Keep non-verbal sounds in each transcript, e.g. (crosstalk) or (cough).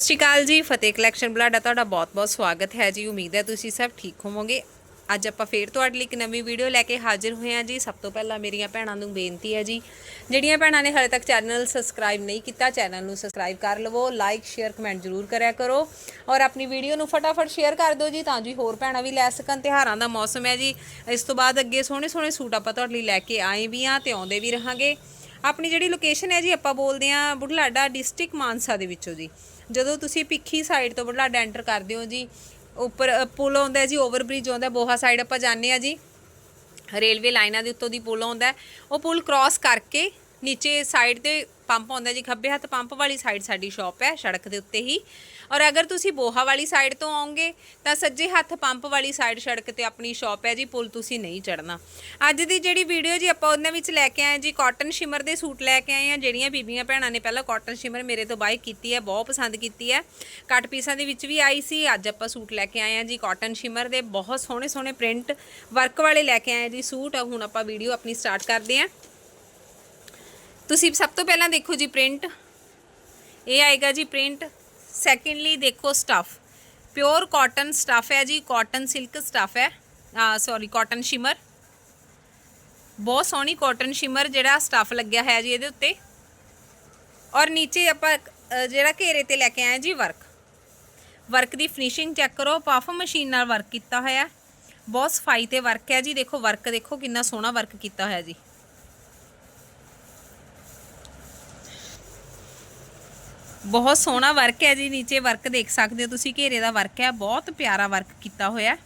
ਸਤਿ ਸ਼੍ਰੀ ਅਕਾਲ ਜੀ, ਫਤਿਹ ਕਲੈਕਸ਼ਨ ਬਲਾਡਾ, ਤੁਹਾਡਾ ਬਹੁਤ-ਬਹੁਤ ਸਵਾਗਤ ਹੈ ਜੀ। ਉਮੀਦ ਹੈ ਤੁਸੀਂ ਸਭ ਠੀਕ ਹੋਵੋਗੇ। ਅੱਜ ਆਪਾਂ ਫੇਰ ਤੁਹਾਡੇ ਲਈ ਇੱਕ ਨਵੀਂ ਵੀਡੀਓ ਲੈ ਕੇ ਹਾਜ਼ਰ ਹੋਏ ਹਾਂ ਜੀ। ਸਭ ਤੋਂ ਪਹਿਲਾਂ ਮੇਰੀਆਂ ਭੈਣਾਂ ਨੂੰ ਬੇਨਤੀ ਹੈ ਜੀ, ਜਿਹੜੀਆਂ ਭੈਣਾਂ ਨੇ ਹਾਲੇ ਤੱਕ ਚੈਨਲ ਸਬਸਕ੍ਰਾਈਬ ਨਹੀਂ ਕੀਤਾ, ਚੈਨਲ ਨੂੰ ਸਬਸਕ੍ਰਾਈਬ ਕਰ ਲਵੋ ਲਾਈਕ ਸ਼ੇਅਰ ਕਮੈਂਟ ਜ਼ਰੂਰ ਕਰਿਆ ਕਰੋ ਔਰ ਆਪਣੀ ਵੀਡੀਓ ਨੂੰ ਫਟਾਫਟ ਸ਼ੇਅਰ ਕਰ ਦਿਓ ਜੀ, ਤਾਂ ਜੀ ਹੋਰ ਭੈਣਾਂ ਵੀ ਲੈ ਸਕਣ। ਤਿਉਹਾਰਾਂ ਦਾ ਮੌਸਮ ਹੈ ਜੀ। ਇਸ ਤੋਂ ਬਾਅਦ ਅੱਗੇ ਸੋਹਣੇ ਸੋਹਣੇ ਸੂਟ ਆਪਾਂ ਤੁਹਾਡੇ ਲਈ ਲੈ ਕੇ ਆਏ ਵੀ ਹਾਂ ਤੇ ਆਉਂਦੇ ਵੀ ਰਹਾਂਗੇ। ਆਪਣੀ ਜਿਹੜੀ ਲੋਕੇਸ਼ਨ ਹੈ ਜੀ, ਆਪਾਂ ਬੋਲਦੇ ਹਾਂ ਬੁਢਲਾਡਾ ਡਿਸਟ੍ਰਿਕਟ ਮਾਨਸਾ ਦੇ ਵਿੱਚੋਂ ਜੀ। ਜਦੋਂ ਤੁਸੀਂ ਭਿੱਖੀ ਸਾਈਡ ਤੋਂ ਬੁਢਲਾਡਾ ਐਂਟਰ ਕਰਦੇ ਹੋ ਜੀ, ਉੱਪਰ ਪੁਲ ਆਉਂਦਾ ਜੀ ਓਵਰ ਬ੍ਰਿਜ ਆਉਂਦਾ ਬੋਹਾ ਸਾਈਡ ਆਪਾਂ ਜਾਂਦੇ ਆ ਜੀ। ਰੇਲਵੇ ਲਾਈਨਾਂ ਦੇ ਉੱਤੋਂ ਦੀ ਪੁਲ ਆਉਂਦਾ ਉਹ ਪੁਲ ਕ੍ਰਾਸ ਕਰਕੇ ਨੀਚੇ ਸਾਈਡ ਤੇ ਪੰਪ ਆਉਂਦਾ ਜੀ, ਖੱਬੇ ਹੱਥ ਪੰਪ ਵਾਲੀ ਸਾਈਡ ਸਾਡੀ ਸ਼ਾਪ ਹੈ, ਸੜਕ ਦੇ ਉੱਤੇ ਹੀ। ਔਰ ਅਗਰ ਤੁਸੀਂ ਬੋਹਾ ਵਾਲੀ ਸਾਈਡ ਤੋਂ ਆਉਂਗੇ, ਤਾਂ ਸੱਜੇ ਹੱਥ ਪੰਪ ਵਾਲੀ ਸਾਈਡ ਸੜਕ ਤੇ ਆਪਣੀ ਸ਼ਾਪ ਹੈ ਜੀ, ਪੁਲ ਤੁਸੀਂ ਨਹੀਂ ਚੜਨਾ ਅੱਜ ਦੀ ਜਿਹੜੀ ਵੀਡੀਓ ਜੀ, ਆਪਾਂ ਉਹਨਾਂ ਵਿੱਚ ਲੈ ਕੇ ਆਏ ਜੀ ਕਾਟਨ ਸ਼ਿਮਰ ਦੇ ਸੂਟ ਲੈ ਕੇ ਆਏ ਆ ਜਿਹੜੀਆਂ ਬੀਬੀਆਂ ਭੈਣਾਂ ਨੇ ਪਹਿਲਾਂ ਕਾਟਨ ਸ਼ਿਮਰ ਮੇਰੇ ਤੋਂ ਬਾਈ ਕੀਤੀ ਹੈ, ਬਹੁਤ ਪਸੰਦ ਕੀਤੀ ਹੈ। ਕੱਟ ਪੀਸਾਂ ਦੇ ਵਿੱਚ ਵੀ ਆਈ ਸੀ, ਅੱਜ ਆਪਾਂ ਸੂਟ ਲੈ ਕੇ ਆਏ ਆ ਜੀ ਕਾਟਨ ਸ਼ਿਮਰ ਦੇ ਬਹੁਤ ਸੋਹਣੇ ਸੋਹਣੇ ਪ੍ਰਿੰਟ ਵਰਕ ਵਾਲੇ ਲੈ ਕੇ ਆਏ ਜੀ ਸੂਟ। ਹੁਣ ਆਪਾਂ ਵੀਡੀਓ ਆਪਣੀ ਸਟਾਰਟ ਕਰਦੇ ਹਾਂ। ਤੁਸੀਂ ਸਭ ਤੋਂ ਪਹਿਲਾਂ ਦੇਖੋ ਜੀ ਪ੍ਰਿੰਟ ਇਹ ਆਏਗਾ ਜੀ ਪ੍ਰਿੰਟ ਸੈਕੰਡਲੀ ਦੇਖੋ ਸਟਫ ਪਿਓਰ ਕਾਟਨ ਸਟਫ ਹੈ ਜੀ ਕਾਟਨ ਸਿਲਕ ਸਟਫ ਹੈ। ਸੌਰੀ ਕਾਟਨ ਸ਼ਿਮਰ ਬਹੁਤ ਸੋਹਣੀ ਕਾਟਨ ਸ਼ਿਮਰ ਜਿਹੜਾ ਸਟਫ ਲੱਗਿਆ ਹੋਇਆ ਜੀ ਇਹਦੇ ਉੱਤੇ। ਔਰ ਨੀਚੇ ਆਪਾਂ ਜਿਹੜਾ ਘੇਰੇ ਤੇ ਲੈ ਕੇ ਆਏ ਜੀ ਵਰਕ ਵਰਕ ਦੀ ਫਿਨਿਸ਼ਿੰਗ ਚੈੱਕ ਕਰੋ ਪਫ ਮਸ਼ੀਨ ਨਾਲ ਵਰਕ ਕੀਤਾ ਹੋਇਆ। ਬਹੁਤ ਸਫ਼ਾਈ ਤੇ ਵਰਕ ਹੈ ਜੀ। ਦੇਖੋ ਵਰਕ ਦੇਖੋ ਕਿੰਨਾ ਸੋਹਣਾ ਵਰਕ ਕੀਤਾ ਹੋਇਆ ਜੀ। ਬਹੁਤ ਸੋਹਣਾ ਵਰਕ ਹੈ ਜੀ, ਨੀਚੇ ਵਰਕ ਦੇਖ ਸਕਦੇ ਹੋ ਤੁਸੀਂ, ਘੇਰੇ ਦਾ ਵਰਕ ਹੈ, ਬਹੁਤ ਪਿਆਰਾ ਵਰਕ ਕੀਤਾ ਹੋਇਆ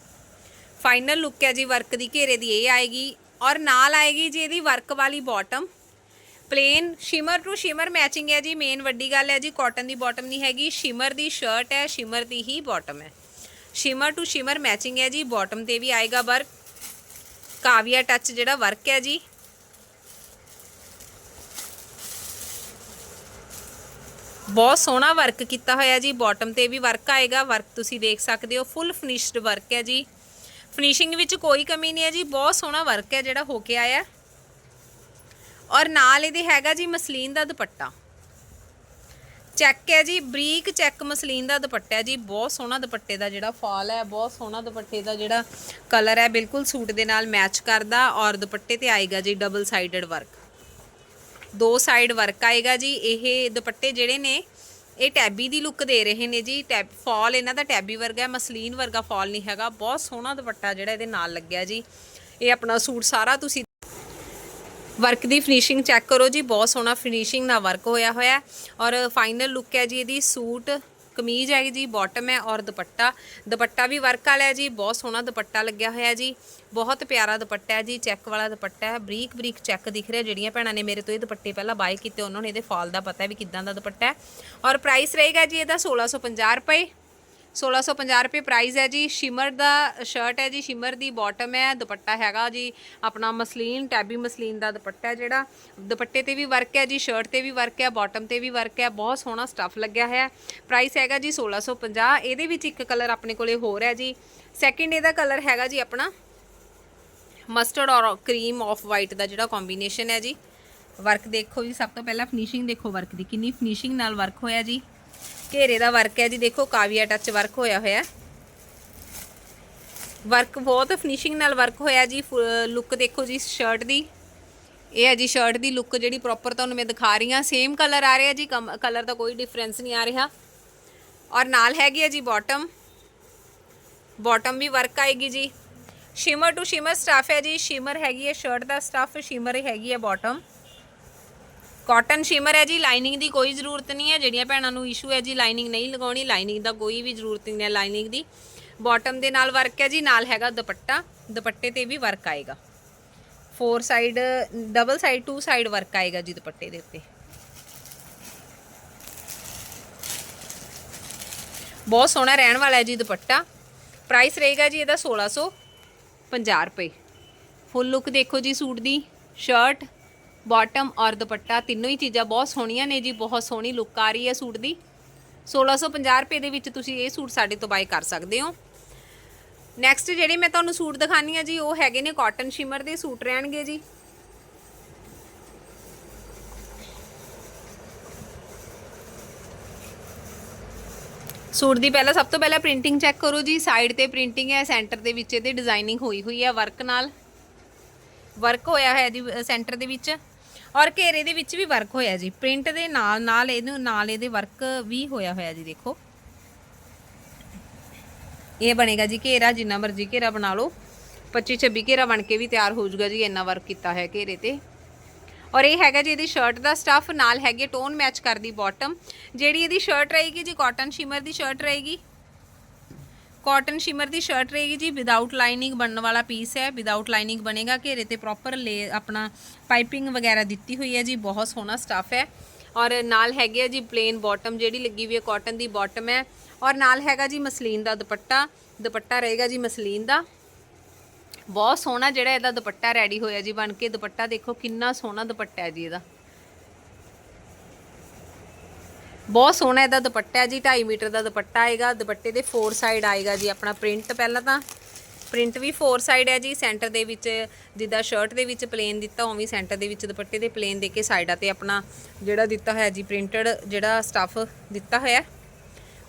ਫਾਈਨਲ ਲੁੱਕ ਹੈ ਜੀ ਵਰਕ ਦੀ, ਘੇਰੇ ਦੀ ਇਹ ਆਏਗੀ ਔਰ ਨਾਲ ਆਏਗੀ ਜੀ ਇਹਦੀ ਵਰਕ ਵਾਲੀ bottom plain shimmer to shimmer matching ਹੈ ਜੀ ਮੇਨ ਵੱਡੀ ਗੱਲ ਹੈ ਜੀ ਕਾਟਨ ਦੀ ਬਾਟਮ ਨਹੀਂ ਹੈਗੀ ਸ਼ਿਮਰ ਦੀ ਸ਼ਰਟ ਹੈ ਸ਼ਿਮਰ ਦੀ ਹੀ ਬਾਟਮ ਹੈ। ਸ਼ਿਮਰ ਟੂ ਸ਼ਿਮਰ ਮੈਚਿੰਗ ਹੈ ਜੀ ਬਾਟਮ ਤੇ ਵੀ ਆਏਗਾ ਵਰਕ ਕਾਵੀਆ ਟੱਚ ਜਿਹੜਾ ਵਰਕ ਹੈ ਜੀ ਬਹੁਤ ਸੋਹਣਾ ਵਰਕ ਕੀਤਾ ਹੋਇਆ ਜੀ। ਬਾਟਮ ਤੇ ਵੀ ਵਰਕ ਆਏਗਾ। ਵਰਕ ਤੁਸੀਂ ਦੇਖ ਸਕਦੇ ਹੋ। ਫੁੱਲ ਫਿਨਿਸ਼ਡ ਵਰਕ ਹੈ ਜੀ। ਫਿਨਿਸ਼ਿੰਗ ਵਿੱਚ ਕੋਈ ਕਮੀ ਨਹੀਂ ਹੈ ਜੀ। ਬਹੁਤ ਸੋਹਣਾ ਵਰਕ ਹੈ ਜਿਹੜਾ ਹੋ ਕੇ ਆਇਆ। ਔਰ ਨਾਲ ਇਹਦੇ ਹੈਗਾ ਜੀ ਮਸਲੀਨ ਦਾ ਦੁਪੱਟਾ। ਚੈੱਕ ਹੈ ਜੀ। ਬਰੀਕ ਚੈੱਕ ਮਸਲੀਨ ਦਾ ਦੁਪੱਟਾ ਹੈ ਜੀ। ਬਹੁਤ ਸੋਹਣਾ ਦੁਪੱਟੇ ਦਾ ਜਿਹੜਾ ਫਾਲ ਹੈ। ਬਹੁਤ ਸੋਹਣਾ ਦੁਪੱਟੇ ਦਾ ਜਿਹੜਾ ਕਲਰ ਹੈ। ਬਿਲਕੁਲ ਸੂਟ ਦੇ ਨਾਲ ਮੈਚ ਕਰਦਾ। ਔਰ ਦੁਪੱਟੇ ਤੇ ਆਏਗਾ ਜੀ ਡਬਲ ਸਾਈਡਡ ਵਰਕ ਦੋ ਸਾਈਡ ਵਰਕ ਆਏਗਾ ਜੀ, ਇਹ ਦੁਪੱਟੇ ਜਿਹੜੇ ਨੇ, ਇਹ ਟੈਬੀ ਦੀ ਲੁੱਕ ਦੇ ਰਹੇ ਨੇ ਜੀ। ਟੈਬ ਫਾਲ ਇਹਨਾਂ ਦਾ ਟੈਬੀ ਵਰਗਾ, ਮਸਲੀਨ ਵਰਗਾ ਫਾਲ ਨਹੀਂ ਹੈਗਾ। ਬਹੁਤ ਸੋਹਣਾ ਦੁਪੱਟਾ ਜਿਹੜਾ ਇਹਦੇ ਨਾਲ ਲੱਗਿਆ ਜੀ। ਇਹ ਆਪਣਾ ਸੂਟ ਸਾਰਾ ਤੁਸੀਂ ਵਰਕ ਦੀ ਫਿਨਿਸ਼ਿੰਗ ਚੈੱਕ ਕਰੋ ਜੀ। ਬਹੁਤ ਸੋਹਣਾ ਫਿਨਿਸ਼ਿੰਗ ਨਾਲ ਵਰਕ ਹੋਇਆ ਹੋਇਆ। ਔਰ ਫਾਈਨਲ ਲੁੱਕ ਹੈ ਜੀ ਇਹਦੀ ਸੂਟ ਕਮੀਜ਼ ਹੈ ਜੀ ਬਾਟਮ ਹੈ ਔਰ ਦੁਪੱਟਾ। ਦੁਪੱਟਾ ਵੀ ਵਰਕ ਵਾਲਾ ਹੈ ਜੀ, ਬਹੁਤ ਸੋਹਣਾ ਦੁਪੱਟਾ ਲੱਗਿਆ ਹੋਇਆ ਜੀ। ਬਹੁਤ ਪਿਆਰਾ ਦੁਪੱਟਾ ਹੈ ਜੀ ਚੈੱਕ ਵਾਲਾ ਦੁਪੱਟਾ ਹੈ। ਬਰੀਕ ਬਰੀਕ ਚੈੱਕ ਦਿਖ ਰਿਹਾ, ਜਿਹੜੀਆਂ ਭੈਣਾਂ ਨੇ ਮੇਰੇ ਤੋਂ ਇਹ ਦੁਪੱਟੇ ਪਹਿਲਾਂ ਬਾਏ ਕੀਤੇ, ਉਹਨਾਂ ਨੂੰ ਇਹਦੇ ਫਾਲ ਦਾ ਪਤਾ ਹੈ ਵੀ ਕਿੱਦਾਂ ਦਾ ਦੁਪੱਟਾ ਹੈ। ਔਰ ਪ੍ਰਾਈਸ ਰਹੇਗਾ ਜੀ ਇਹਦਾ 1650 ਰੁਪਏ। 1650 ਰੁਪਏ ਪ੍ਰਾਈਸ ਹੈ ਜੀ। ਸ਼ਿਮਰ ਦਾ ਸ਼ਰਟ ਹੈ ਜੀ। ਸ਼ਿਮਰ ਦੀ ਬਾਟਮ ਹੈ। ਦੁਪੱਟਾ ਹੈਗਾ ਜੀ। ਆਪਣਾ ਮਸਲੀਨ ਟੈਬੀ ਮਸਲੀਨ ਦਾ ਦੁਪੱਟਾ ਹੈ ਜਿਹੜਾ। ਦੁਪੱਟੇ ਤੇ ਵੀ ਵਰਕ ਹੈ ਜੀ। ਸ਼ਰਟ ਤੇ ਵੀ ਵਰਕ ਹੈ। ਬਾਟਮ ਤੇ ਵੀ ਵਰਕ ਹੈ। ਬਹੁਤ ਸੋਹਣਾ ਸਟੱਫ ਲੱਗਿਆ ਹੋਇਆ। ਹੈ ਪ੍ਰਾਈਸ ਹੈਗਾ ਜੀ 1650 ਇਹਦੇ ਵਿੱਚ ਇੱਕ ਕਲਰ ਆਪਣੇ ਕੋਲੇ ਹੋਰ ਹੈ ਜੀ। ਸੈਕਿੰਡ ਇਹਦਾ ਕਲਰ ਹੈਗਾ ਜੀ ਆਪਣਾ ਮਸਟਰਡ ਔਰ ਕਰੀਮ ਆਫ ਵਾਈਟ ਦਾ ਜਿਹੜਾ ਕੰਬੀਨੇਸ਼ਨ ਹੈ ਜੀ। ਵਰਕ ਦੇਖੋ ਜੀ। ਸਭ ਤੋਂ ਪਹਿਲਾਂ ਫਿਨਿਸ਼ਿੰਗ ਦੇਖੋ ਵਰਕ ਦੀ। ਕਿੰਨੀ ਫਿਨਿਸ਼ਿੰਗ ਨਾਲ ਵਰਕ ਹੋਇਆ ਜੀ। ਘੇਰੇ ਦਾ ਵਰਕ ਹੈ ਜੀ, ਦੇਖੋ ਕਾਵੀਆ ਟੱਚ ਵਰਕ ਹੋਇਆ ਹੋਇਆ ਵਰਕ ਬਹੁਤ ਫਿਨਿਸ਼ਿੰਗ ਨਾਲ ਵਰਕ ਹੋਇਆ ਜੀ ਲੁੱਕ ਦੇਖੋ ਜੀ ਸ਼ਰਟ ਦੀ। ਇਹ ਹੈ ਜੀ ਸ਼ਰਟ ਦੀ ਲੁੱਕ ਜਿਹੜੀ ਪ੍ਰੋਪਰ ਤੁਹਾਨੂੰ ਮੈਂ ਦਿਖਾ ਰਹੀ ਹਾਂ। ਸੇਮ ਕਲਰ ਆ ਰਿਹਾ ਜੀ ਕਲਰ ਦਾ ਕੋਈ ਡਿਫਰੈਂਸ ਨਹੀਂ ਆ ਰਿਹਾ। ਔਰ ਨਾਲ ਹੈਗੀ ਹੈ ਜੀ ਬਾਟਮ ਬਾਟਮ ਵੀ ਵਰਕ ਆਏਗੀ ਜੀ। ਸ਼ਿਮਰ ਟੂ ਸ਼ਿਮਰ ਸਟਫ ਹੈ ਜੀ ਸ਼ਿਮਰ ਹੈਗੀ ਹੈ ਸ਼ਰਟ ਦਾ ਸਟਫ ਸ਼ਿਮਰ ਹੈਗੀ ਹੈ ਬਾਟਮ ਕਾਟਨ ਸ਼ਿਮਰ ਹੈ ਜੀ ਲਾਈਨਿੰਗ ਦੀ ਕੋਈ ਜ਼ਰੂਰਤ ਨਹੀਂ ਹੈ। ਜਿਹੜੀਆਂ ਭੈਣਾਂ ਨੂੰ ਇਸ਼ੂ ਹੈ ਜੀ ਲਾਈਨਿੰਗ ਨਹੀਂ ਲਗਾਉਣੀ ਲਾਈਨਿੰਗ ਦਾ ਕੋਈ ਵੀ ਜ਼ਰੂਰਤ ਨਹੀਂ ਹੈ ਲਾਈਨਿੰਗ ਦੀ। ਬਾਟਮ ਦੇ ਨਾਲ ਵਰਕ ਹੈ ਜੀ, ਨਾਲ ਹੈਗਾ ਦੁਪੱਟਾ। ਦੁਪੱਟੇ ਤੇ ਵੀ ਵਰਕ ਆਏਗਾ। Four side double side two side work ਆਏਗਾ ਜੀ ਦੁਪੱਟੇ ਦੇ ਉੱਤੇ। ਬਹੁਤ ਸੋਹਣਾ ਰਹਿਣ ਵਾਲਾ ਹੈ ਜੀ ਦੁਪੱਟਾ। ਪ੍ਰਾਈਸ ਰਹੇਗਾ ਜੀ ਇਹਦਾ 1650 ਰੁਪਏ। ਫੁੱਲ ਲੁੱਕ ਦੇਖੋ ਜੀ ਸੂਟ ਦੀ ਸ਼ਰਟ ਬਾਟਮ ਔਰ ਦੁਪੱਟਾ, ਤਿੰਨੋਂ ਹੀ ਚੀਜ਼ਾਂ ਬਹੁਤ ਸੋਹਣੀਆਂ ਨੇ ਜੀ, ਬਹੁਤ ਸੋਹਣੀ ਲੁੱਕ ਆ ਰਹੀ ਹੈ ਸੂਟ ਦੀ। 1650 ਰੁਪਏ ਦੇ ਵਿੱਚ ਤੁਸੀਂ ਇਹ ਸੂਟ ਸਾਡੇ ਤੋਂ ਬਾਈ ਕਰ ਸਕਦੇ ਹੋ। ਨੈਕਸਟ ਜਿਹੜੇ ਮੈਂ ਤੁਹਾਨੂੰ ਸੂਟ ਦਿਖਾਨੀ ਆ ਜੀ, ਉਹ ਹੈਗੇ ਨੇ ਕਾਟਨ ਸ਼ਿਮਰ ਦੇ, ਸੂਟ ਰਹਿਣਗੇ ਜੀ। ਸੂਟ ਦੀ ਪਹਿਲਾਂ ਸਭ ਤੋਂ ਪਹਿਲਾਂ ਪ੍ਰਿੰਟਿੰਗ ਚੈੱਕ ਕਰੋ ਜੀ ਸਾਈਡ ਤੇ ਪ੍ਰਿੰਟਿੰਗ ਹੈ ਸੈਂਟਰ ਦੇ ਵਿੱਚ ਇਹਦੇ ਡਿਜ਼ਾਈਨਿੰਗ ਹੋਈ ਹੋਈ ਹੈ ਵਰਕ ਨਾਲ। ਵਰਕ ਹੋਇਆ ਹੋਇਆ ਜੀ ਸੈਂਟਰ ਦੇ ਵਿੱਚ। ਔਰ ਘੇਰੇ ਦੇ ਵਿੱਚ ਵੀ ਵਰਕ ਹੋਇਆ ਜੀ। ਪ੍ਰਿੰਟ ਦੇ ਨਾਲ ਨਾਲ ਇਹਨੂੰ, ਨਾਲ ਇਹਦੇ ਵਰਕ ਵੀ ਹੋਇਆ ਹੋਇਆ ਜੀ, ਦੇਖੋ। ਇਹ ਬਣੇਗਾ ਜੀ ਘੇਰਾ, ਜਿੰਨਾ ਮਰਜ਼ੀ ਘੇਰਾ ਬਣਾ ਲਓ। 25 26 ਘੇਰਾ ਬਣ ਕੇ ਵੀ ਤਿਆਰ ਹੋ ਜਾਊਗਾ ਜੀ, ਇੰਨਾ ਵਰਕ ਕੀਤਾ ਹੈ ਘੇਰੇ ਤੇ। ਔਰ ਇਹ ਹੈਗਾ ਜੀ, ਇਹਦੀ ਸ਼ਰਟ ਦਾ ਸਟਫ ਨਾਲ ਹੈਗੇ ਟੋਨ ਮੈਚ ਕਰਦੀ ਬਾਟਮ ਜਿਹੜੀ ਇਹਦੀ ਸ਼ਰਟ ਰਹੇਗੀ ਜੀ ਕਾਟਨ ਸ਼ਿਮਰ ਦੀ ਸ਼ਰਟ ਰਹੇਗੀ। ਕਾਟਨ ਸ਼ਿਮਰ ਦੀ ਸ਼ਰਟ ਰਹੇਗੀ ਜੀ ਵਿਦਆਊਟ ਲਾਈਨਿੰਗ ਬਣਨ ਵਾਲਾ ਪੀਸ ਹੈ ਵਿਦਆਊਟ ਲਾਈਨਿੰਗ ਬਣੇਗਾ, ਘੇਰੇ ਤੇ ਪ੍ਰੋਪਰ ਲੇ ਆਪਣਾ ਪਾਈਪਿੰਗ ਵਗੈਰਾ ਦਿੱਤੀ ਹੋਈ ਹੈ ਜੀ, ਬਹੁਤ ਸੋਹਣਾ ਸਟੱਫ ਹੈ। ਔਰ ਨਾਲ ਹੈਗੇ ਆ ਜੀ ਪਲੇਨ ਬਾਟਮ ਜਿਹੜੀ ਲੱਗੀ ਹੋਈ ਹੈ ਕਾਟਨ ਦੀ ਬਾਟਮ ਹੈ। ਔਰ ਨਾਲ ਹੈਗਾ ਜੀ, ਮਸਲੀਨ ਦਾ ਦੁਪੱਟਾ ਦੁਪੱਟਾ ਰਹੇਗਾ ਜੀ ਮਸਲੀਨ ਦਾ। ਬਹੁਤ ਸੋਹਣਾ ਜਿਹੜਾ ਇਹਦਾ ਦੁਪੱਟਾ ਰੈਡੀ ਹੋਇਆ ਜੀ, ਬਣ ਕੇ ਦੁਪੱਟਾ ਦੇਖੋ ਕਿੰਨਾ ਸੋਹਣਾ ਦੁਪੱਟਾ ਹੈ ਜੀ ਇਹਦਾ। ਬਹੁਤ ਸੋਹਣਾ ਇਹਦਾ ਦੁਪੱਟਾ ਜੀ 2.5 ਮੀਟਰ ਦਾ ਦੁਪੱਟਾ ਆਏਗਾ, ਦੁਪੱਟੇ ਦੇ ਫੋਰ ਸਾਈਡ ਆਏਗਾ ਜੀ ਆਪਣਾ ਪ੍ਰਿੰਟ ਪਹਿਲਾਂ ਤਾਂ। ਪ੍ਰਿੰਟ ਵੀ ਫੋਰ ਸਾਈਡ ਹੈ ਜੀ ਸੈਂਟਰ ਦੇ ਵਿੱਚ ਜਿੱਦਾਂ ਸ਼ਰਟ ਦੇ ਵਿੱਚ ਪਲੇਨ ਦਿੱਤਾ, ਉਵੇਂ ਸੈਂਟਰ ਦੇ ਵਿੱਚ ਦੁਪੱਟੇ ਦੇ ਪਲੇਨ ਦੇ ਕੇ ਸਾਈਡਾਂ ਤੇ ਆਪਣਾ ਜਿਹੜਾ ਦਿੱਤਾ ਹੋਇਆ ਜੀ ਪ੍ਰਿੰਟਡ ਜਿਹੜਾ ਸਟਫ ਦਿੱਤਾ ਹੋਇਆ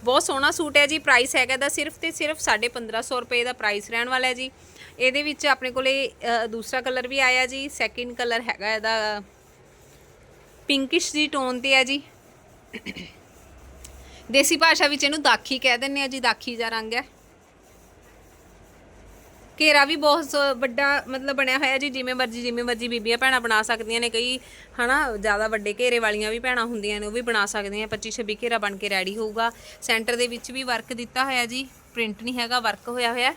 ਬਹੁਤ ਸੋਹਣਾ ਸੂਟ ਹੈ ਜੀ ਪ੍ਰਾਈਸ ਹੈਗਾ ਦਾ ਸਿਰਫ ਤੇ ਸਿਰਫ 1550 ਰੁਪਏ ਦਾ ਪ੍ਰਾਈਸ ਰਹਿਣ ਵਾਲਾ ਹੈ ਜੀ। ਇਹਦੇ ਵਿੱਚ ਆਪਣੇ ਕੋਲੇ ਦੂਸਰਾ ਕਲਰ ਵੀ ਆਇਆ ਜੀ ਸੈਕਿੰਡ ਕਲਰ ਹੈਗਾ ਇਹਦਾ ਪਿੰਕਿਸ਼ ਜੀ ਟੋਨ ਤੇ ਹੈ ਜੀ। ਦੇਸੀ ਭਾਸ਼ਾ ਵਿੱਚ ਇਹਨੂੰ ਦਾਖੀ ਕਹਿ ਦਿੰਦੇ ਆ ਜੀ, ਦਾਖੀ ਦਾ ਰੰਗ ਹੈ। ਘੇਰਾ ਵੀ ਬਹੁਤ ਸ- ਵੱਡਾ ਮਤਲਬ ਬਣਿਆ ਹੋਇਆ ਜੀ, ਜਿਵੇਂ ਮਰਜ਼ੀ ਜਿਵੇਂ ਮਰਜ਼ੀ ਬੀਬੀਆਂ ਭੈਣਾਂ ਬਣਾ ਸਕਦੀਆਂ ਨੇ, ਕਈ ਹਨਾ, ਜ਼ਿਆਦਾ ਵੱਡੇ ਘੇਰੇ ਵਾਲੀਆਂ ਵੀ ਭੈਣਾਂ ਹੁੰਦੀਆਂ ਨੇ, ਉਹ ਵੀ ਬਣਾ ਸਕਦੀਆਂ 25 26 ਘੇਰਾ ਬਣ ਕੇ ਰੈਡੀ ਹੋਊਗਾ। ਸੈਂਟਰ ਦੇ ਵਿੱਚ ਵੀ ਵਰਕ ਦਿੱਤਾ ਹੋਇਆ ਜੀ ਪ੍ਰਿੰਟ ਨਹੀਂ ਹੈਗਾ ਵਰਕ ਹੋਇਆ ਹੋਇਆ।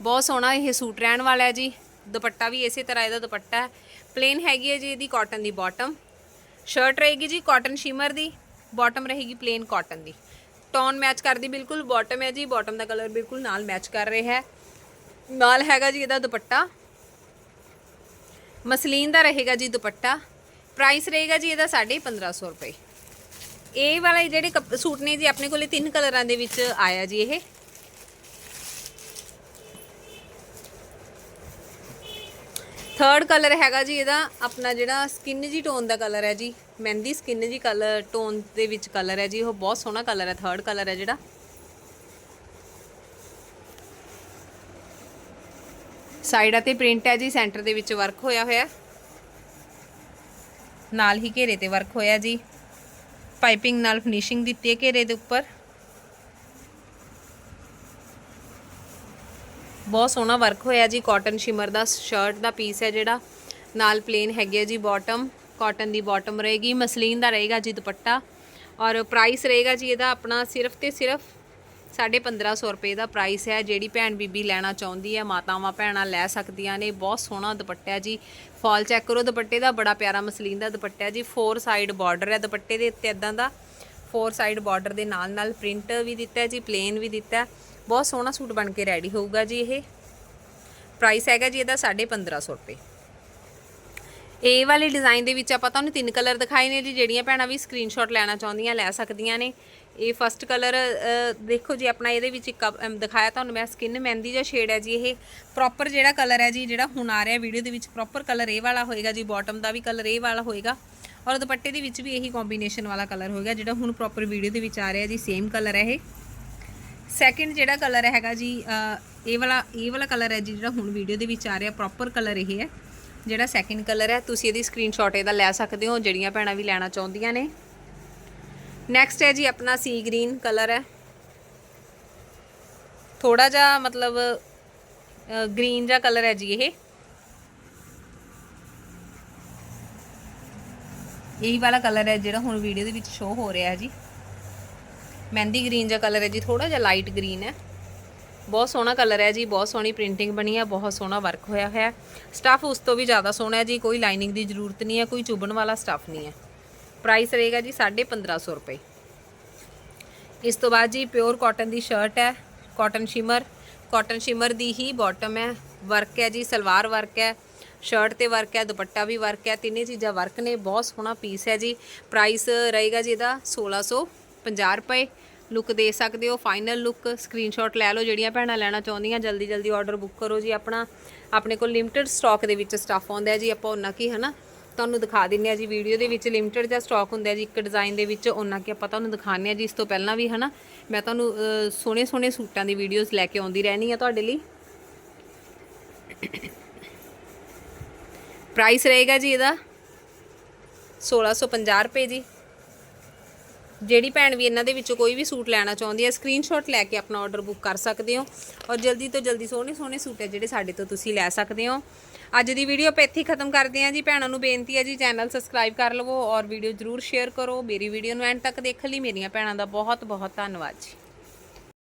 ਬਹੁਤ ਸੋਹਣਾ ਇਹ ਸੂਟ ਰਹਿਣ ਵਾਲਾ ਹੈ ਜੀ, ਦੁਪੱਟਾ ਵੀ ਇਸੇ ਤਰ੍ਹਾਂ ਇਹਦਾ ਦੁਪੱਟਾ ਹੈ। ਪਲੇਨ ਹੈਗੀ ਹੈ ਜੀ, ਇਹਦੀ ਕਾਟਨ ਦੀ ਬਾਟਮ ਸ਼ਰਟ ਰਹੇਗੀ ਜੀ ਕਾਟਨ ਸ਼ੀਮਰ ਦੀ ਬਾਟਮ ਰਹੇਗੀ ਪਲੇਨ ਕਾਟਨ ਦੀ। ਟੋਨ ਮੈਚ ਕਰਦੀ ਬਿਲਕੁਲ ਬਾਟਮ ਹੈ ਜੀ ਬਾਟਮ ਦਾ ਕਲਰ ਬਿਲਕੁਲ ਨਾਲ ਮੈਚ ਕਰ ਰਿਹਾ ਹੈ। ਨਾਲ ਹੈਗਾ ਜੀ ਇਹਦਾ ਦੁਪੱਟਾ। ਮਸਲੀਨ ਦਾ ਰਹੇਗਾ ਜੀ ਦੁਪੱਟਾ। ਪ੍ਰਾਈਸ ਰਹੇਗਾ ਜੀ ਇਹਦਾ 1550 ਰੁਪਏ। ਇਹ ਵਾਲੇ ਜਿਹੜੇ ਕੱਪ- ਸੂਟ ਨੇ ਜੀ, ਆਪਣੇ ਕੋਲੇ ਤਿੰਨ ਕਲਰਾਂ ਦੇ ਵਿੱਚ ਆਇਆ ਜੀ ਇਹ। ਥਰਡ ਕਲਰ ਹੈਗਾ ਜੀ ਇਹਦਾ, ਆਪਣਾ ਜਿਹੜਾ ਸਕਿਨ ਜੀ ਟੋਨ ਦਾ ਕਲਰ ਹੈ ਜੀ, ਮਹਿੰਦੀ ਸਕਿਨ ਜੀ ਕਲਰ ਟੋਨ ਦੇ ਵਿੱਚ ਕਲਰ ਹੈ ਜੀ, ਉਹ ਬਹੁਤ ਸੋਹਣਾ ਕਲਰ ਹੈ ਥਰਡ ਕਲਰ ਹੈ ਜਿਹੜਾ। ਸਾਈਡਾਂ ਤੇ ਪ੍ਰਿੰਟ ਹੈ ਜੀ ਸੈਂਟਰ ਦੇ ਵਿੱਚ ਵਰਕ ਹੋਇਆ ਹੋਇਆ। ਨਾਲ ਹੀ ਘੇਰੇ ਤੇ ਵਰਕ ਹੋਇਆ ਜੀ। ਪਾਈਪਿੰਗ ਨਾਲ ਫਿਨਿਸ਼ਿੰਗ ਦਿੱਤੀ ਹੈ ਘੇਰੇ ਦੇ ਉੱਪਰ। ਬਹੁਤ ਸੋਹਣਾ ਵਰਕ ਹੋਇਆ ਜੀ। ਕਾਟਨ ਸ਼ਿਮਰ ਦਾ ਸ਼ਰਟ ਦਾ ਪੀਸ ਹੈ ਜਿਹੜਾ। ਨਾਲ ਪਲੇਨ ਹੈਗੀ ਹੈ ਜੀ ਬਾਟਮ ਕਾਟਨ ਦੀ ਬਾਟਮ ਰਹੇਗੀ, ਮਸਲੀਨ ਦਾ ਰਹੇਗਾ ਜੀ ਦੁਪੱਟਾ। ਔਰ ਪ੍ਰਾਈਸ ਰਹੇਗਾ ਜੀ ਇਹਦਾ ਆਪਣਾ ਸਿਰਫ ਤੇ ਸਿਰਫ 1550 ਰੁਪਏ ਦਾ ਪ੍ਰਾਈਸ ਹੈ। ਜਿਹੜੀ ਭੈਣ ਬੀਬੀ ਲੈਣਾ ਚਾਹੁੰਦੀ ਹੈ, ਮਾਤਾਵਾਂ ਭੈਣਾਂ ਲੈ ਸਕਦੀਆਂ ਨੇ। ਬਹੁਤ ਸੋਹਣਾ ਦੁਪੱਟਾ ਜੀ। ਫਾਲ ਚੈੱਕ ਕਰੋ, ਦੁਪੱਟੇ ਦਾ ਬੜਾ ਪਿਆਰਾ ਮਸਲੀਨ ਦਾ ਦੁਪੱਟਾ ਜੀ। ਫੋਰ ਸਾਈਡ ਬਾਰਡਰ ਹੈ ਦੁਪੱਟੇ ਦੇ ਉੱਤੇ ਇਦਾਂ ਦਾ। ਫੋਰ ਸਾਈਡ ਬਾਰਡਰ ਦੇ ਨਾਲ ਨਾਲ ਪ੍ਰਿੰਟ ਵੀ ਦਿੱਤਾ ਜੀ ਪਲੇਨ ਵੀ ਦਿੱਤਾ ਬਹੁਤ ਸੋਹਣਾ ਸੂਟ ਬਣ ਕੇ ਰੈਡੀ ਹੋਊਗਾ ਜੀ ਇਹ। ਪ੍ਰਾਈਸ ਹੈਗਾ ਜੀ ਇਹਦਾ 1550 ਰੁਪਏ। ਇਹ ਵਾਲੇ ਡਿਜ਼ਾਈਨ ਦੇ ਵਿੱਚ ਆਪਾਂ ਤੁਹਾਨੂੰ ਤਿੰਨ ਕਲਰ ਦਿਖਾਏ ਨੇ ਜੀ, ਜਿਹੜੀਆਂ ਭੈਣਾਂ ਵੀ ਸਕਰੀਨਸ਼ਾਟ ਲੈਣਾ ਚਾਹੁੰਦੀਆਂ, ਲੈ ਸਕਦੀਆਂ ਨੇ। ਇਹ ਫਸਟ ਕਲਰ ਦੇਖੋ ਜੀ, ਆਪਣਾ ਇਹਦੇ ਵਿੱਚ ਇੱਕ ਦਿਖਾਇਆ ਤੁਹਾਨੂੰ ਮੈਂ ਸਕਿਨ ਮਹਿੰਦੀ ਦਾ ਸ਼ੇਡ ਹੈ ਜੀ ਇਹ। ਪ੍ਰੋਪਰ ਜਿਹੜਾ ਕਲਰ ਹੈ ਜੀ, ਜਿਹੜਾ ਹੁਣ ਆ ਰਿਹਾ ਵੀਡੀਓ ਦੇ ਵਿੱਚ ਪ੍ਰੋਪਰ ਕਲਰ ਇਹ ਵਾਲਾ ਹੋਏਗਾ ਜੀ ਬਾਟਮ ਦਾ ਵੀ ਕਲਰ ਇਹ ਵਾਲਾ ਹੋਏਗਾ। ਔਰ ਦੁਪੱਟੇ ਦੇ ਵਿੱਚ ਵੀ ਇਹੀ ਕੰਬੀਨੇਸ਼ਨ ਵਾਲਾ ਕਲਰ ਹੋਏਗਾ, ਜਿਹੜਾ ਹੁਣ ਪ੍ਰੋਪਰ ਵੀਡੀਓ ਦੇ ਵਿੱਚ ਆ ਰਿਹਾ ਜੀ ਸੇਮ ਕਲਰ ਹੈ ਇਹ। ਸੈਕਿੰਡ ਜਿਹੜਾ ਕਲਰ ਹੈਗਾ ਜੀ ਇਹ ਵਾਲਾ ਇਹ ਵਾਲਾ ਕਲਰ ਹੈ ਜੀ ਜਿਹੜਾ ਹੁਣ ਵੀਡੀਓ ਦੇ ਵਿੱਚ ਆ ਰਿਹਾ ਪ੍ਰੋਪਰ ਕਲਰ ਇਹ ਹੈ। ਜਿਹੜਾ ਸੈਕਿੰਡ ਕਲਰ ਹੈ, ਤੁਸੀਂ ਇਹਦੀ ਸਕਰੀਨਸ਼ਾਟ ਇਹਦਾ ਲੈ ਸਕਦੇ ਹੋ, ਜਿਹੜੀਆਂ ਭੈਣਾਂ ਵੀ ਲੈਣਾ ਚਾਹੁੰਦੀਆਂ ਨੇ। ਨੈਕਸਟ ਹੈ ਜੀ ਆਪਣਾ ਸੀ ਗ੍ਰੀਨ ਕਲਰ ਹੈ। ਥੋੜਾ ਜਿਹਾ ਮਤਲਬ ਗ੍ਰੀਨ ਜਿਹਾ ਕਲਰ ਹੈ ਜੀ ਇਹ। ਇਹੀ ਵਾਲਾ ਕਲਰ ਹੈ ਜਿਹੜਾ ਹੁਣ ਵੀਡੀਓ ਦੇ ਵਿੱਚ ਸ਼ੋ ਹੋ ਰਿਹਾ ਹੈ ਜੀ। ਮਹਿੰਦੀ ਗ੍ਰੀਨ ਜਿਹਾ ਕਲਰ ਹੈ ਜੀ ਥੋੜਾ ਜਿਹਾ ਲਾਈਟ ਗ੍ਰੀਨ ਹੈ। ਬਹੁਤ ਸੋਹਣਾ ਕਲਰ ਹੈ ਜੀ, ਬਹੁਤ ਸੋਹਣੀ ਪ੍ਰਿੰਟਿੰਗ ਬਣੀ ਹੈ, ਬਹੁਤ ਸੋਹਣਾ ਵਰਕ ਹੋਇਆ ਹੋਇਆ ਹੈ। ਸਟੱਫ ਉਸ ਤੋਂ ਵੀ ਜ਼ਿਆਦਾ ਸੋਹਣਾ ਹੈ ਜੀ, ਕੋਈ ਲਾਈਨਿੰਗ ਦੀ ਜ਼ਰੂਰਤ ਨਹੀਂ ਹੈ, ਕੋਈ ਚੁਭਣ ਵਾਲਾ ਸਟੱਫ ਨਹੀਂ ਹੈ। ਪ੍ਰਾਈਸ ਰਹੇਗਾ ਜੀ 1550 ਰੁਪਏ। ਇਸ ਤੋਂ ਬਾਅਦ ਜੀ ਪਿਓਰ ਕਾਟਨ ਦੀ ਸ਼ਰਟ ਹੈ ਕਾਟਨ ਸ਼ਿਮਰ ਕਾਟਨ ਸ਼ਿਮਰ ਦੀ ਹੀ ਬਾਟਮ ਹੈ ਵਰਕ ਹੈ ਜੀ, ਸਲਵਾਰ ਵਰਕ ਹੈ। ਸ਼ਰਟ ਤੇ ਵਰਕ ਹੈ, ਦੁਪੱਟਾ ਵੀ ਵਰਕ ਹੈ, ਤਿੰਨੇ ਚੀਜ਼ਾਂ ਵਰਕ ਨੇ, ਬਹੁਤ ਸੋਹਣਾ ਪੀਸ ਹੈ ਜੀ। ਪ੍ਰਾਈਸ ਰਹੇਗਾ ਜੀ ਇਹਦਾ 1650 ਰੁਪਏ ਲੁੱਕ ਦੇ ਸਕਦੇ ਹੋ ਫਾਈਨਲ ਲੁੱਕ ਸਕਰੀਨਸ਼ਾਟ ਲੈ ਲਓ, ਜਿਹੜੀਆਂ ਭੈਣਾਂ ਲੈਣਾ ਚਾਹੁੰਦੀਆਂ, ਜਲਦੀ ਜਲਦੀ ਆਰਡਰ ਬੁੱਕ ਕਰੋ ਜੀ, ਆਪਣਾ, ਆਪਣੇ ਕੋਲ ਲਿਮਟਿਡ ਸਟਾਕ ਦੇ ਵਿੱਚ ਸਟਾਫ ਆਉਂਦਾ ਹੈ ਜੀ, ਆਪਾਂ ਉਹਨਾਂ ਕੀ, ਹਨਾ, ਤੁਹਾਨੂੰ ਦਿਖਾ ਦਿੰਨੇ ਆ ਜੀ ਵੀਡੀਓ ਦੇ ਵਿੱਚ ਲਿਮਟਿਡ ਜਿਹਾ ਸਟਾਕ ਹੁੰਦਾ ਜੀ, ਇੱਕ ਡਿਜ਼ਾਈਨ ਦੇ ਵਿੱਚ ਉਹਨਾਂ ਕਿ ਆਪਾਂ ਤੁਹਾਨੂੰ ਦਿਖਾਉਂਦੇ ਆ ਜੀ, ਇਸ ਤੋਂ ਪਹਿਲਾਂ ਵੀ, ਹਨਾ, ਮੈਂ ਤੁਹਾਨੂੰ ਸੋਹਣੇ ਸੋਹਣੇ ਸੂਟਾਂ ਦੀ ਵੀਡੀਓਜ਼ ਲੈ ਕੇ ਆਉਂਦੀ ਰਹਿਣੀ ਆ ਤੁਹਾਡੇ ਲਈ। (coughs) ਪ੍ਰਾਈਸ ਰਹੇਗਾ ਜੀ ਇਹਦਾ 1650 ਰੁਪਏ ਜੀ। ਜਿਹੜੀ ਭੈਣ ਵੀ ਇਹਨਾਂ ਦੇ ਵਿੱਚੋਂ ਕੋਈ ਵੀ ਸੂਟ ਲੈਣਾ ਚਾਹੁੰਦੀ ਹੈ ਸਕਰੀਨਸ਼ਾਟ ਲੈ ਕੇ ਆਪਣਾ ਆਰਡਰ ਬੁੱਕ ਕਰ ਸਕਦੇ ਹੋ। ਔਰ ਜਲਦੀ ਤੋਂ ਜਲਦੀ ਸੋਹਣੇ ਸੋਹਣੇ ਸੂਟ ਹੈ ਜਿਹੜੇ ਸਾਡੇ ਤੋਂ ਤੁਸੀਂ ਲੈ ਸਕਦੇ ਹੋ। ਅੱਜ ਦੀ ਵੀਡੀਓ ਆਪਾਂ ਇੱਥੇ ਖਤਮ ਕਰਦੇ ਹਾਂ ਜੀ। ਭੈਣਾਂ ਨੂੰ ਬੇਨਤੀ ਹੈ ਜੀ ਚੈਨਲ ਸਬਸਕ੍ਰਾਈਬ ਕਰ ਲਵੋ ਔਰ ਵੀਡੀਓ ਜਰੂਰ ਸ਼ੇਅਰ ਕਰੋ। ਮੇਰੀ ਵੀਡੀਓ ਨੂੰ ਐਂਡ ਤੱਕ ਦੇਖਣ ਲਈ। ਮੇਰੀਆਂ ਭੈਣਾਂ ਦਾ ਬਹੁਤ ਬਹੁਤ ਧੰਨਵਾਦ ਜੀ।